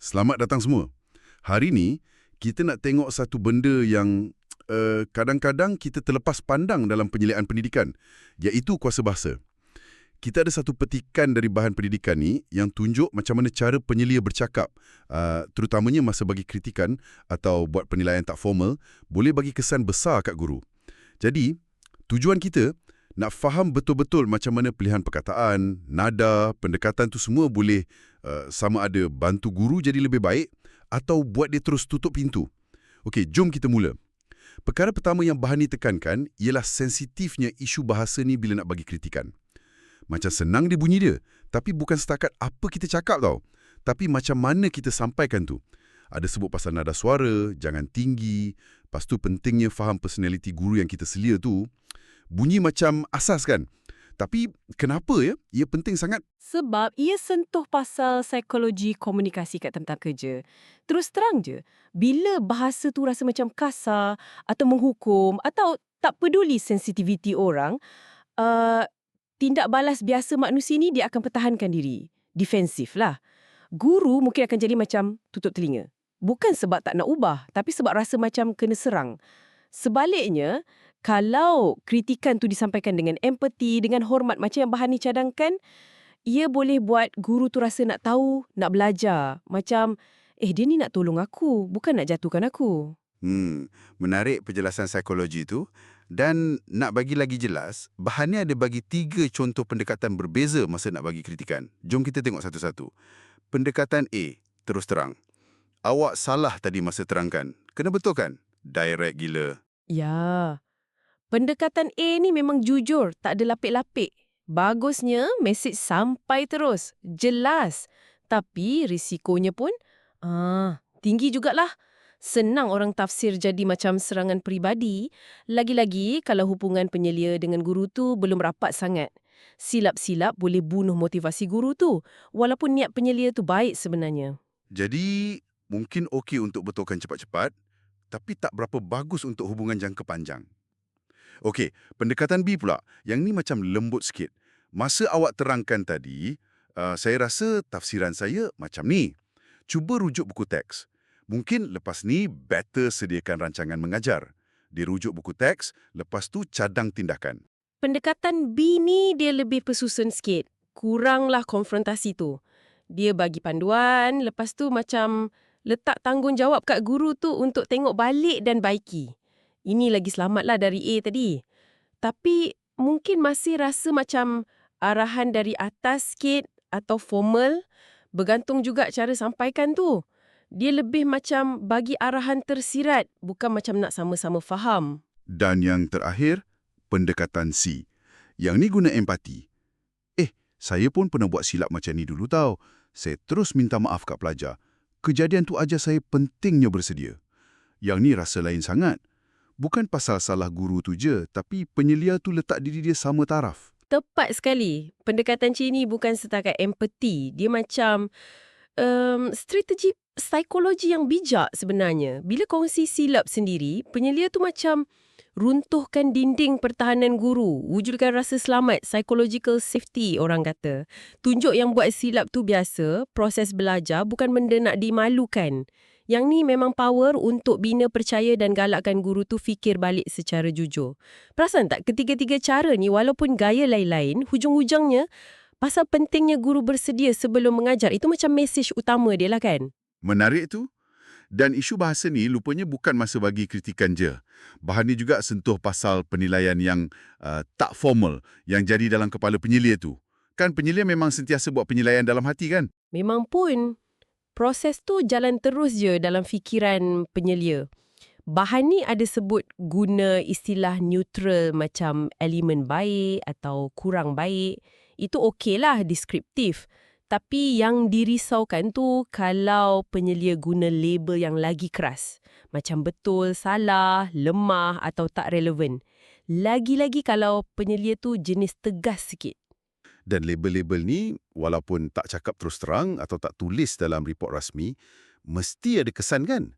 Selamat datang semua. Hari ni, kita nak tengok satu benda yang uh, kadang-kadang kita terlepas pandang dalam penyeliaan pendidikan, iaitu kuasa bahasa. Kita ada satu petikan dari bahan pendidikan ni yang tunjuk macam mana cara penyelia bercakap, uh, terutamanya masa bagi kritikan atau buat penilaian tak formal, boleh bagi kesan besar kat guru. Jadi, tujuan kita nak faham betul-betul macam mana pilihan perkataan, nada, pendekatan tu semua boleh uh, sama ada bantu guru jadi lebih baik atau buat dia terus tutup pintu. Okey, jom kita mula. Perkara pertama yang Bahani tekankan ialah sensitifnya isu bahasa ni bila nak bagi kritikan. Macam senang dia bunyi dia, tapi bukan setakat apa kita cakap tau. Tapi macam mana kita sampaikan tu. Ada sebut pasal nada suara, jangan tinggi, lepas tu pentingnya faham personality guru yang kita selia tu. Bunyi macam asas kan? Tapi kenapa ya? Ia penting sangat. Sebab ia sentuh pasal psikologi komunikasi kat tempat kerja. Terus terang je, bila bahasa tu rasa macam kasar atau menghukum atau tak peduli sensitiviti orang, uh, tindak balas biasa manusia ni dia akan pertahankan diri. Defensif lah. Guru mungkin akan jadi macam tutup telinga. Bukan sebab tak nak ubah, tapi sebab rasa macam kena serang. Sebaliknya, kalau kritikan tu disampaikan dengan empati, dengan hormat macam yang Bahani cadangkan, ia boleh buat guru tu rasa nak tahu, nak belajar. Macam, eh dia ni nak tolong aku, bukan nak jatuhkan aku. Hmm, menarik penjelasan psikologi tu. Dan nak bagi lagi jelas, Bahani ada bagi tiga contoh pendekatan berbeza masa nak bagi kritikan. Jom kita tengok satu-satu. Pendekatan A, terus terang. Awak salah tadi masa terangkan. Kena betul kan? Direct gila. Ya, pendekatan A ni memang jujur, tak ada lapik-lapik. Bagusnya, mesej sampai terus, jelas. Tapi risikonya pun, ah, tinggi jugalah. Senang orang tafsir jadi macam serangan peribadi, lagi-lagi kalau hubungan penyelia dengan guru tu belum rapat sangat. Silap-silap boleh bunuh motivasi guru tu, walaupun niat penyelia tu baik sebenarnya. Jadi, mungkin okey untuk betulkan cepat-cepat, tapi tak berapa bagus untuk hubungan jangka panjang. Okey, pendekatan B pula. Yang ni macam lembut sikit. Masa awak terangkan tadi, uh, saya rasa tafsiran saya macam ni. Cuba rujuk buku teks. Mungkin lepas ni better sediakan rancangan mengajar. Dirujuk buku teks, lepas tu cadang tindakan. Pendekatan B ni dia lebih pesusun sikit. Kuranglah konfrontasi tu. Dia bagi panduan, lepas tu macam letak tanggungjawab kat guru tu untuk tengok balik dan baiki. Ini lagi selamatlah dari A tadi. Tapi mungkin masih rasa macam arahan dari atas sikit atau formal, bergantung juga cara sampaikan tu dia lebih macam bagi arahan tersirat, bukan macam nak sama-sama faham. Dan yang terakhir, pendekatan C. Yang ni guna empati. Eh, saya pun pernah buat silap macam ni dulu tau. Saya terus minta maaf kat pelajar. Kejadian tu ajar saya pentingnya bersedia. Yang ni rasa lain sangat. Bukan pasal salah guru tu je, tapi penyelia tu letak diri dia sama taraf. Tepat sekali. Pendekatan C ni bukan setakat empati. Dia macam um, strategi psikologi yang bijak sebenarnya. Bila kongsi silap sendiri, penyelia tu macam runtuhkan dinding pertahanan guru, wujudkan rasa selamat, psychological safety orang kata. Tunjuk yang buat silap tu biasa, proses belajar bukan benda nak dimalukan. Yang ni memang power untuk bina percaya dan galakkan guru tu fikir balik secara jujur. Perasan tak ketiga-tiga cara ni walaupun gaya lain-lain, hujung-hujungnya pasal pentingnya guru bersedia sebelum mengajar. Itu macam mesej utama dia lah kan? Menarik tu. Dan isu bahasa ni lupanya bukan masa bagi kritikan je. Bahan ni juga sentuh pasal penilaian yang uh, tak formal yang jadi dalam kepala penyelia tu. Kan penyelia memang sentiasa buat penilaian dalam hati kan? Memang pun. Proses tu jalan terus je dalam fikiran penyelia. Bahan ni ada sebut guna istilah neutral macam elemen baik atau kurang baik. Itu okeylah deskriptif. Tapi yang dirisaukan tu kalau penyelia guna label yang lagi keras. Macam betul, salah, lemah atau tak relevan. Lagi-lagi kalau penyelia tu jenis tegas sikit. Dan label-label ni, walaupun tak cakap terus terang atau tak tulis dalam report rasmi, mesti ada kesan kan?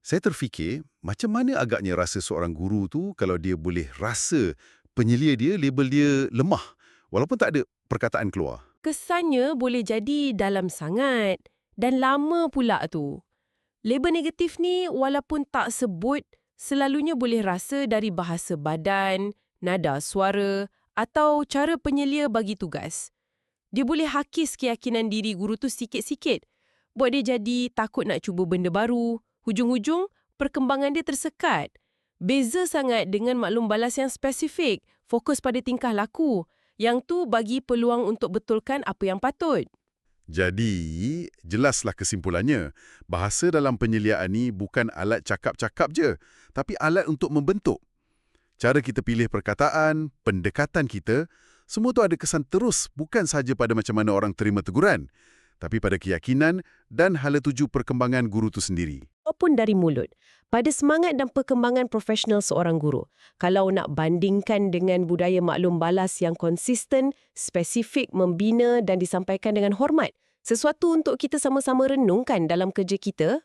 Saya terfikir, macam mana agaknya rasa seorang guru tu kalau dia boleh rasa penyelia dia, label dia lemah, walaupun tak ada perkataan keluar? Kesannya boleh jadi dalam sangat. Dan lama pula tu. Label negatif ni walaupun tak sebut, selalunya boleh rasa dari bahasa badan, nada suara atau cara penyelia bagi tugas. Dia boleh hakis keyakinan diri guru tu sikit-sikit. Buat dia jadi takut nak cuba benda baru. Hujung-hujung, perkembangan dia tersekat. Beza sangat dengan maklum balas yang spesifik, fokus pada tingkah laku. Yang tu bagi peluang untuk betulkan apa yang patut. Jadi, jelaslah kesimpulannya. Bahasa dalam penyeliaan ni bukan alat cakap-cakap je, tapi alat untuk membentuk. Cara kita pilih perkataan, pendekatan kita, semua tu ada kesan terus bukan sahaja pada macam mana orang terima teguran, tapi pada keyakinan dan hala tuju perkembangan guru tu sendiri. Apapun dari mulut, pada semangat dan perkembangan profesional seorang guru. Kalau nak bandingkan dengan budaya maklum balas yang konsisten, spesifik, membina dan disampaikan dengan hormat, sesuatu untuk kita sama-sama renungkan dalam kerja kita